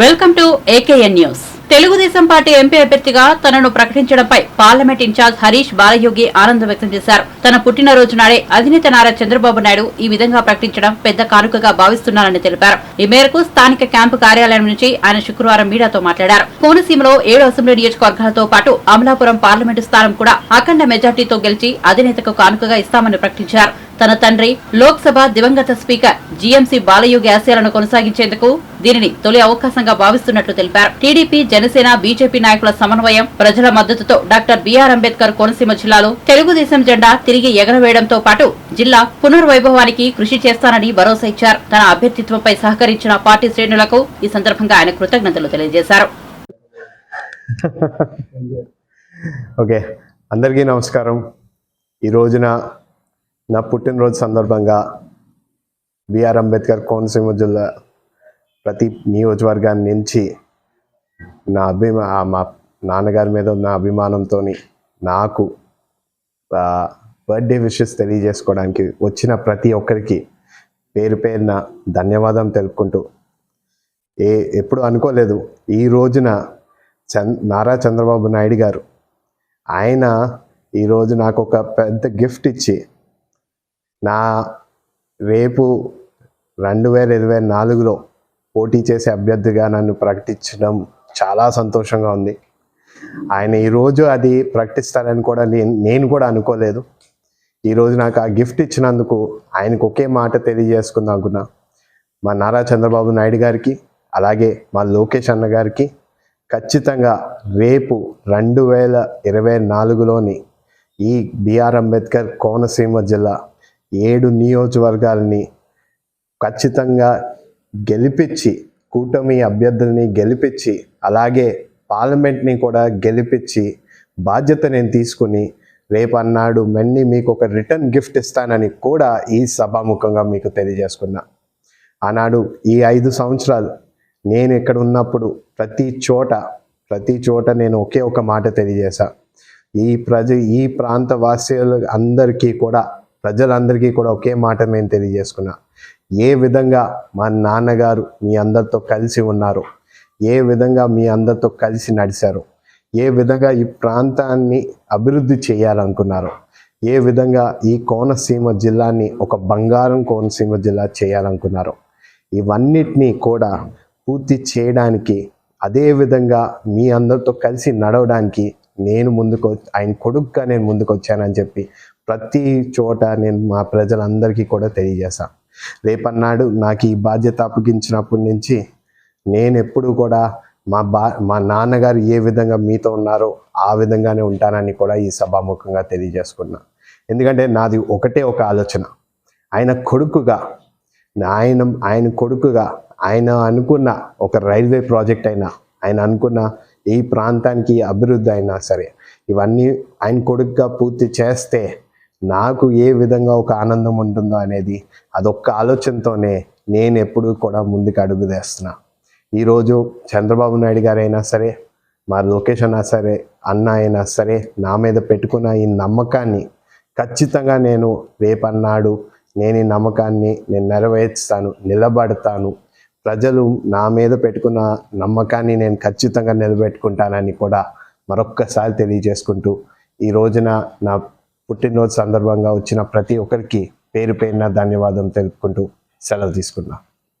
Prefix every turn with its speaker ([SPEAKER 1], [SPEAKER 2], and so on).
[SPEAKER 1] Welcome to AKN news. Telugu Desam party MP అభ్యర్థిగా తనను ప్రకటించడంపై parliament in charge Harish Balayogi ఆనందం వ్యక్తం చేశారు. తన పుట్టినరోజు నాడే అధినేత నారా చంద్రబాబు నాయుడు ఈ విధంగా ప్రకటించడం పెద్ద కానుకగా భావిస్తున్నారని తెలిపారు. ఈ మేరకు స్థానిక క్యాంపు కార్యాలయం నుంచి ఆయన శుక్రవారం మీడియాతో మాట్లాడారు. కోనసీమలో ఏడు అసెంబ్లీ నియోజకవర్గాలతో పాటు అమలాపురం పార్లమెంటు స్థానం కూడా అఖండ మెజార్టీతో గెలిచి అధినేతకు కానుకగా ఇస్తామని ప్రకటించారు. తన తండ్రి లోక్సభ దివంగత స్పీకర్ జీఎంసీ బాలయోగి ఆశయాలను కొనసాగించేందుకు దీనిని తొలి అవకాశంగా భావిస్తున్నట్లు తెలిపారు. టీడీపీ జనసేన బీజేపీ నాయకుల సమన్వయం ప్రజల మద్దతుతో డాక్టర్ బీఆర్ అంబేద్కర్ కోనసీమ జిల్లాలో తెలుగుదేశం జెండా తిరిగి ఎగరవేయడంతో పాటు జిల్లా పునర్వైభవానికి కృషి చేస్తానని భరోసా ఇచ్చారు. తన అభ్యర్థిత్వంపై సహకరించిన పార్టీ శ్రేణులకు ఈ సందర్భంగా ఆయన కృతజ్ఞతలు తెలియజేశారు.
[SPEAKER 2] ఓకే. అందరికీ నమస్కారం. ఈ రోజున నా పుట్టినరోజు సందర్భంగా బిఆర్ అంబేద్కర్ కోనసీమ జిల్లా ప్రతి నియోజకవర్గాన్ని నుంచి నా అభిమా ఆ మా నాన్నగారి మీద ఉన్న అభిమానంతో నాకు బర్త్డే విషెస్ తెలియజేసుకోవడానికి వచ్చిన ప్రతి ఒక్కరికి పేరు పేరున ధన్యవాదం తెలుపుకుంటూ ఏ ఎప్పుడు అనుకోలేదు ఈ రోజున చంద్ నారా చంద్రబాబు నాయుడు గారు ఆయన ఈరోజు నాకు ఒక పెద్ద గిఫ్ట్ ఇచ్చి నా రేపు రెండు వేల ఇరవై నాలుగులో పోటీ చేసే అభ్యర్థిగా నన్ను ప్రకటించడం చాలా సంతోషంగా ఉంది. ఆయన ఈరోజు అది ప్రకటిస్తారని కూడా నేను నేను కూడా అనుకోలేదు. ఈరోజు నాకు ఆ గిఫ్ట్ ఇచ్చినందుకు ఆయనకు ఒకే మాట తెలియజేసుకుందాం అనుకున్నా. మా నారా చంద్రబాబు నాయుడు గారికి అలాగే మా లోకేష్ అన్న గారికి ఖచ్చితంగా రేపు రెండు వేల ఇరవై నాలుగులోని ఈ బిఆర్ అంబేద్కర్ కోనసీమ జిల్లా ఏడు నియోజకవర్గాలని ఖచ్చితంగా గెలిపించి కూటమి అభ్యర్థుల్ని గెలిపించి అలాగే పార్లమెంట్ని కూడా గెలిపించి బాధ్యత నేను తీసుకుని రేపన్నాడు మళ్ళీ మీకు ఒక రిటర్న్ గిఫ్ట్ ఇస్తానని కూడా ఈ సభాముఖంగా మీకు తెలియజేసుకున్నా. ఆనాడు ఈ ఐదు సంవత్సరాలు నేను ఇక్కడ ఉన్నప్పుడు ప్రతి చోట ప్రతి చోట నేను ఒకే ఒక మాట తెలియజేశా. ఈ ప్రజ ఈ ప్రాంత వాసులు అందరికీ కూడా ప్రజలందరికీ కూడా ఒకే మాట మేము తెలియజేసుకున్నా. ఏ విధంగా మా నాన్నగారు మీ అందరితో కలిసి ఉన్నారు ఏ విధంగా మీ అందరితో కలిసి నడిచారు ఏ విధంగా ఈ ప్రాంతాన్ని అభివృద్ధి చేయాలనుకున్నారు ఏ విధంగా ఈ కోనసీమ జిల్లాని ఒక బంగారం కోనసీమ జిల్లా చేయాలనుకున్నారు ఇవన్నిటినీ కూడా పూర్తి చేయడానికి అదే విధంగా మీ అందరితో కలిసి నడవడానికి నేను ముందుకు ఆయన కొడుకుగా నేను ముందుకు వచ్చానని చెప్పి ప్రతి చోట నేను మా ప్రజలందరికీ కూడా తెలియజేశాను. రేపన్నాడు నాకు ఈ బాధ్యత అప్పగించినప్పటి నుంచి నేను ఎప్పుడు కూడా మా బా మా నాన్నగారు ఏ విధంగా మీతో ఉన్నారో ఆ విధంగానే ఉంటానని కూడా ఈ సభాముఖంగా తెలియజేసుకున్నా. ఎందుకంటే నాది ఒకటే ఒక ఆలోచన. ఆయన కొడుకుగా ఆయన ఆయన కొడుకుగా ఆయన అనుకున్న ఒక రైల్వే ప్రాజెక్ట్ అయినా ఆయన అనుకున్న ఈ ప్రాంతానికి అభివృద్ధి అయినా సరే ఇవన్నీ ఆయన కొడుకుగా పూర్తి చేస్తే నాకు ఏ విధంగా ఒక ఆనందం ఉంటుందో అనేది అదొక్క ఆలోచనతోనే నేను ఎప్పుడు కూడా ముందుకు అడుగుదేస్తున్నా ఈరోజు చంద్రబాబు నాయుడు గారైనా సరే మా లోకేష్ అయినా సరే అన్న అయినా సరే నా మీద పెట్టుకున్న ఈ నమ్మకాన్ని ఖచ్చితంగా నేను రేపన్నాడు నేను ఈ నమ్మకాన్ని నేను నెరవేర్చుతాను నిలబడతాను ప్రజలు నా మీద పెట్టుకున్న నమ్మకాన్ని నేను ఖచ్చితంగా నిలబెట్టుకుంటానని కూడా మరొక్కసారి తెలియజేసుకుంటూ ఈ రోజున నా పుట్టినరోజు సందర్భంగా వచ్చిన ప్రతి ఒక్కరికి పేరు పేరున ధన్యవాదం తెలుపుకుంటూ సెలవు తీసుకున్నాను